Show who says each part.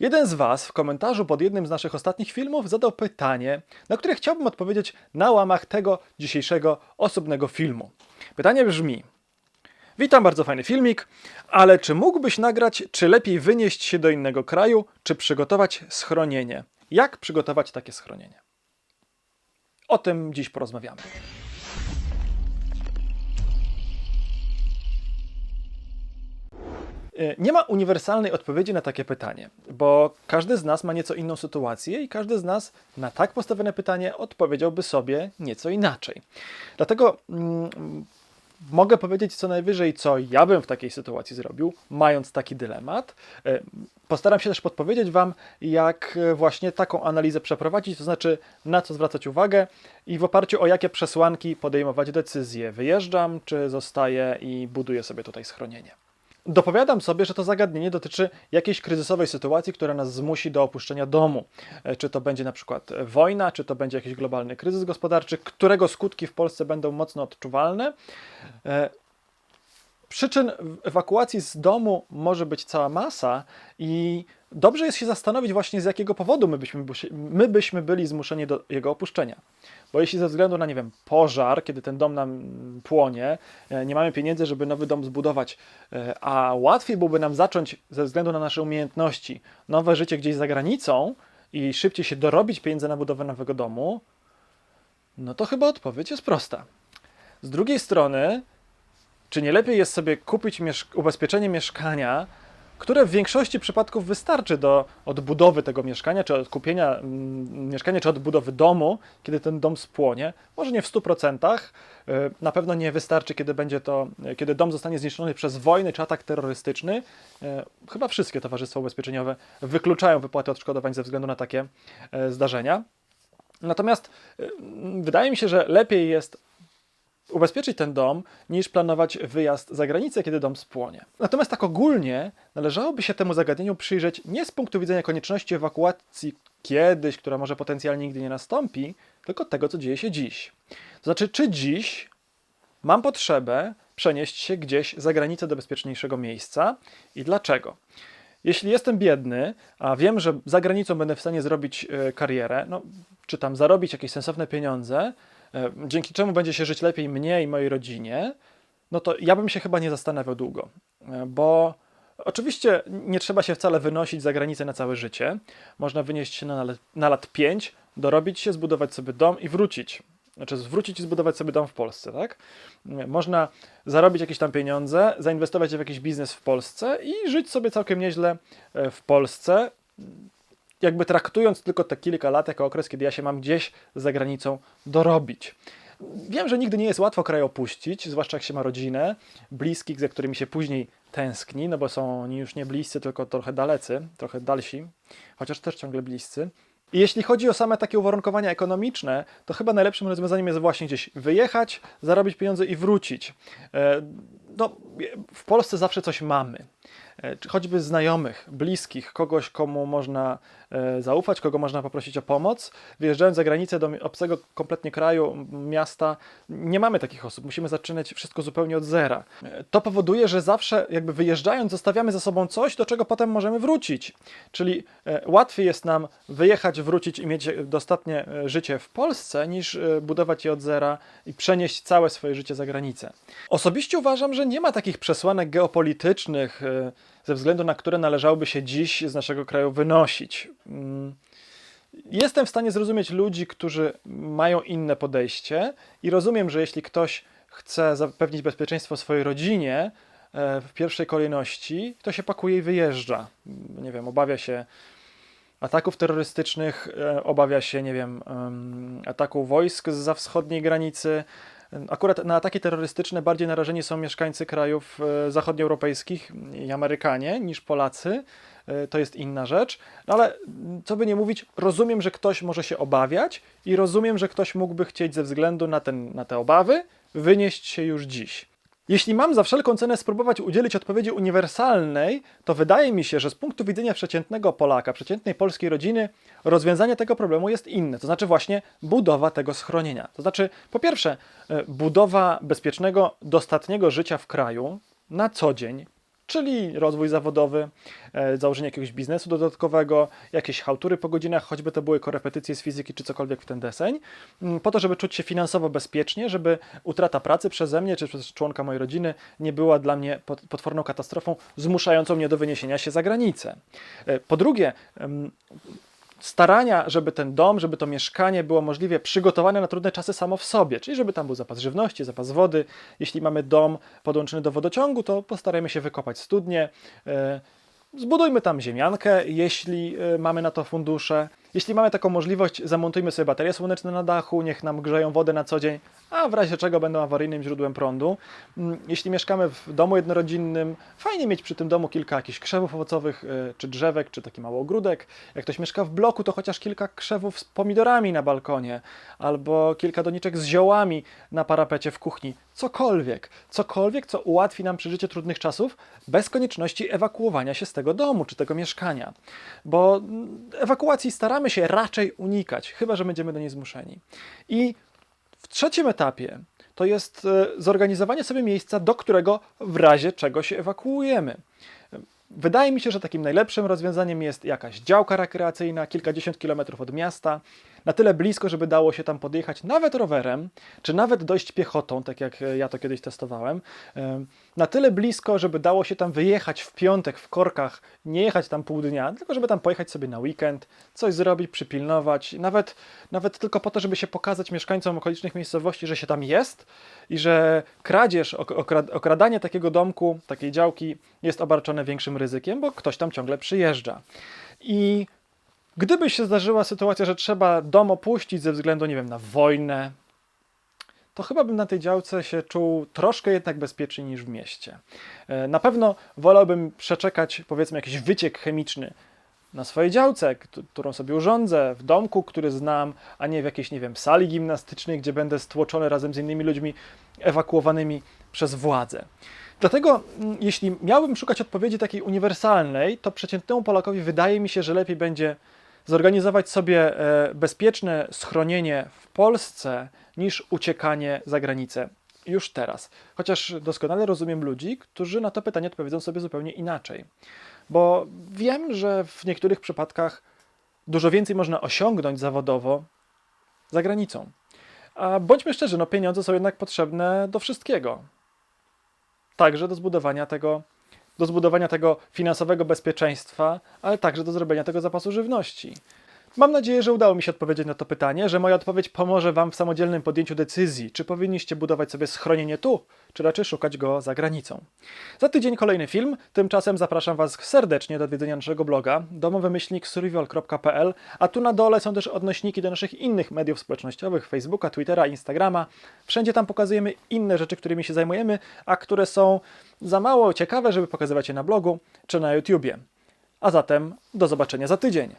Speaker 1: Jeden z Was w komentarzu pod jednym z naszych ostatnich filmów zadał pytanie, na które chciałbym odpowiedzieć na łamach tego dzisiejszego osobnego filmu. Pytanie brzmi: Witam, bardzo fajny filmik, ale czy mógłbyś nagrać, czy lepiej wynieść się do innego kraju, czy przygotować schronienie? Jak przygotować takie schronienie? O tym dziś porozmawiamy. Nie ma uniwersalnej odpowiedzi na takie pytanie, bo każdy z nas ma nieco inną sytuację i każdy z nas na tak postawione pytanie odpowiedziałby sobie nieco inaczej. Dlatego mm, mogę powiedzieć co najwyżej, co ja bym w takiej sytuacji zrobił, mając taki dylemat. Y, Postaram się też podpowiedzieć Wam, jak y, właśnie taką analizę przeprowadzić, to znaczy na co zwracać uwagę i w oparciu o jakie przesłanki podejmować decyzję. Wyjeżdżam, czy zostaję i buduję sobie tutaj schronienie. Dopowiadam sobie, że to zagadnienie dotyczy jakiejś kryzysowej sytuacji, która nas zmusi do opuszczenia domu. E, Czy to będzie na przykład e, wojna, czy to będzie jakiś globalny kryzys gospodarczy, którego skutki w Polsce będą mocno odczuwalne. Przyczyn ewakuacji z domu może być cała masa i dobrze jest się zastanowić właśnie z jakiego powodu my byśmy, my byśmy byli zmuszeni do jego opuszczenia. Bo jeśli ze względu na, nie wiem, pożar, kiedy ten dom nam płonie, e, nie mamy pieniędzy, żeby nowy dom zbudować, e, a łatwiej byłoby nam zacząć ze względu na nasze umiejętności nowe życie gdzieś za granicą i szybciej się dorobić pieniędzy na budowę nowego domu, no to chyba odpowiedź jest prosta. Z drugiej strony, czy nie lepiej jest sobie kupić miesz- ubezpieczenie mieszkania, które w większości przypadków wystarczy do odbudowy tego mieszkania, czy od kupienia mm, mieszkania, czy odbudowy domu, kiedy ten dom spłonie? Może nie w 100%, y, na pewno nie wystarczy, kiedy będzie to, y, kiedy dom zostanie zniszczony przez wojnę czy atak terrorystyczny. Y, Chyba wszystkie towarzystwa ubezpieczeniowe wykluczają wypłaty odszkodowań ze względu na takie y, zdarzenia. Natomiast y, wydaje mi się, że lepiej jest ubezpieczyć ten dom, niż planować wyjazd za granicę, kiedy dom spłonie. Natomiast tak ogólnie należałoby się temu zagadnieniu przyjrzeć nie z punktu widzenia konieczności ewakuacji kiedyś, która może potencjalnie nigdy nie nastąpi, tylko tego, co dzieje się dziś. To znaczy, czy dziś mam potrzebę przenieść się gdzieś za granicę do bezpieczniejszego miejsca i dlaczego? Jeśli jestem biedny, a wiem, że za granicą będę w stanie zrobić e, karierę, no, czy tam zarobić jakieś sensowne pieniądze, dzięki czemu będzie się żyć lepiej mnie i mojej rodzinie, no to ja bym się chyba nie zastanawiał długo, E, bo oczywiście nie trzeba się wcale wynosić za granicę na całe życie. Można wynieść się na, na lat 5, dorobić się, zbudować sobie dom i wrócić. Znaczy zwrócić i zbudować sobie dom w Polsce, tak? E, Można zarobić jakieś tam pieniądze, zainwestować w jakiś biznes w Polsce i żyć sobie całkiem nieźle e, w Polsce, jakby traktując tylko te kilka lat jako okres, kiedy ja się mam gdzieś za granicą dorobić. Wiem, że nigdy nie jest łatwo kraj opuścić, zwłaszcza jak się ma rodzinę, bliskich, za którymi się później tęskni, no bo są oni już nie bliscy, tylko trochę dalecy, trochę dalsi, chociaż też ciągle bliscy. I jeśli chodzi o same takie uwarunkowania ekonomiczne, to chyba najlepszym rozwiązaniem jest właśnie gdzieś wyjechać, zarobić pieniądze i wrócić. E, No, w Polsce zawsze coś mamy. E, choćby znajomych, bliskich, kogoś, komu można e, zaufać, kogo można poprosić o pomoc. Wyjeżdżając za granicę do obcego kompletnie kraju, miasta, nie mamy takich osób. Musimy zaczynać wszystko zupełnie od zera. E, To powoduje, że zawsze jakby wyjeżdżając zostawiamy za sobą coś, do czego potem możemy wrócić. Czyli łatwiej jest nam wyjechać, wrócić i mieć dostatnie życie w Polsce, niż budować je od zera i przenieść całe swoje życie za granicę. Osobiście uważam, że nie ma takich przesłanek geopolitycznych, ze względu na które należałoby się dziś z naszego kraju wynosić. Mm, Jestem w stanie zrozumieć ludzi, którzy mają inne podejście i rozumiem, że jeśli ktoś chce zapewnić bezpieczeństwo swojej rodzinie e, w pierwszej kolejności, to się pakuje i wyjeżdża. Nie wiem, obawia się ataków terrorystycznych, e, obawia się, nie wiem, em, ataku wojsk za wschodniej granicy. Akurat na ataki terrorystyczne bardziej narażeni są mieszkańcy krajów e, zachodnioeuropejskich i Amerykanie niż Polacy. E, To jest inna rzecz. No ale mm, co by nie mówić, rozumiem, że ktoś może się obawiać i rozumiem, że ktoś mógłby chcieć ze względu na, ten, na te obawy wynieść się już dziś. Jeśli mam za wszelką cenę spróbować udzielić odpowiedzi uniwersalnej, to wydaje mi się, że z punktu widzenia przeciętnego Polaka, przeciętnej polskiej rodziny, rozwiązanie tego problemu jest inne. To znaczy właśnie budowa tego schronienia. To znaczy, po pierwsze, e, budowa bezpiecznego, dostatniego życia w kraju na co dzień, czyli rozwój zawodowy, e, założenie jakiegoś biznesu dodatkowego, jakieś hałtury po godzinach, choćby to były korepetycje z fizyki czy cokolwiek w ten deseń, mm, po to, żeby czuć się finansowo bezpiecznie, żeby utrata pracy przeze mnie czy przez członka mojej rodziny nie była dla mnie pot- potworną katastrofą zmuszającą mnie do wyniesienia się za granicę. E, Po drugie, starania, żeby ten dom, żeby to mieszkanie było możliwie przygotowane na trudne czasy samo w sobie, czyli żeby tam był zapas żywności, zapas wody. Jeśli mamy dom podłączony do wodociągu, to postarajmy się wykopać studnie, e, zbudujmy tam ziemiankę, jeśli e, mamy na to fundusze. Jeśli mamy taką możliwość, zamontujmy sobie baterie słoneczne na dachu, niech nam grzeją wodę na co dzień, a w razie czego będą awaryjnym źródłem prądu. Mm, Jeśli mieszkamy w domu jednorodzinnym, fajnie mieć przy tym domu kilka jakichś krzewów owocowych, e, czy drzewek, czy taki mały ogródek. Jak ktoś mieszka w bloku, to chociaż kilka krzewów z pomidorami na balkonie, albo kilka doniczek z ziołami na parapecie w kuchni. Cokolwiek, cokolwiek, co ułatwi nam przeżycie trudnych czasów, bez konieczności ewakuowania się z tego domu czy tego mieszkania. Bo mm, ewakuacji staramy się raczej unikać, chyba że będziemy do niej zmuszeni. I w trzecim etapie to jest e, zorganizowanie sobie miejsca, do którego w razie czego się ewakuujemy. Wydaje mi się, że takim najlepszym rozwiązaniem jest jakaś działka rekreacyjna, kilkadziesiąt kilometrów od miasta, na tyle blisko, żeby dało się tam podjechać nawet rowerem, czy nawet dojść piechotą, tak jak e, ja to kiedyś testowałem. Em, Na tyle blisko, żeby dało się tam wyjechać w piątek w korkach, nie jechać tam pół dnia, tylko żeby tam pojechać sobie na weekend, coś zrobić, przypilnować, nawet, nawet tylko po to, żeby się pokazać mieszkańcom okolicznych miejscowości, że się tam jest i że kradzież, ok- okrad- okradanie takiego domku, takiej działki jest obarczone większym ryzykiem, bo ktoś tam ciągle przyjeżdża. I gdyby się zdarzyła sytuacja, że trzeba dom opuścić ze względu, nie wiem, na wojnę, to chyba bym na tej działce się czuł troszkę jednak bezpieczniej niż w mieście. E, Na pewno wolałbym przeczekać, powiedzmy, jakiś wyciek chemiczny na swojej działce, kt- którą sobie urządzę, w domku, który znam, a nie w jakiejś, nie wiem, sali gimnastycznej, gdzie będę stłoczony razem z innymi ludźmi ewakuowanymi przez władzę. Dlatego, mm, jeśli miałbym szukać odpowiedzi takiej uniwersalnej, to przeciętnemu Polakowi wydaje mi się, że lepiej będzie zorganizować sobie e, bezpieczne schronienie w Polsce niż uciekanie za granicę już teraz. Chociaż doskonale rozumiem ludzi, którzy na to pytanie odpowiedzą sobie zupełnie inaczej. Bo wiem, że w niektórych przypadkach dużo więcej można osiągnąć zawodowo za granicą. A bądźmy szczerzy, no pieniądze są jednak potrzebne do wszystkiego. Także do zbudowania tego, do zbudowania tego finansowego bezpieczeństwa, ale także do zrobienia tego zapasu żywności. Mam nadzieję, że udało mi się odpowiedzieć na to pytanie, że moja odpowiedź pomoże Wam w samodzielnym podjęciu decyzji, czy powinniście budować sobie schronienie tu, czy raczej szukać go za granicą. Za tydzień kolejny film, tymczasem zapraszam Was serdecznie do odwiedzenia naszego bloga domowymyślniksurvival.pl, a tu na dole są też odnośniki do naszych innych mediów społecznościowych, Facebooka, Twittera, Instagrama. Wszędzie tam pokazujemy inne rzeczy, którymi się zajmujemy, a które są za mało ciekawe, żeby pokazywać je na blogu czy na YouTubie. A zatem do zobaczenia za tydzień.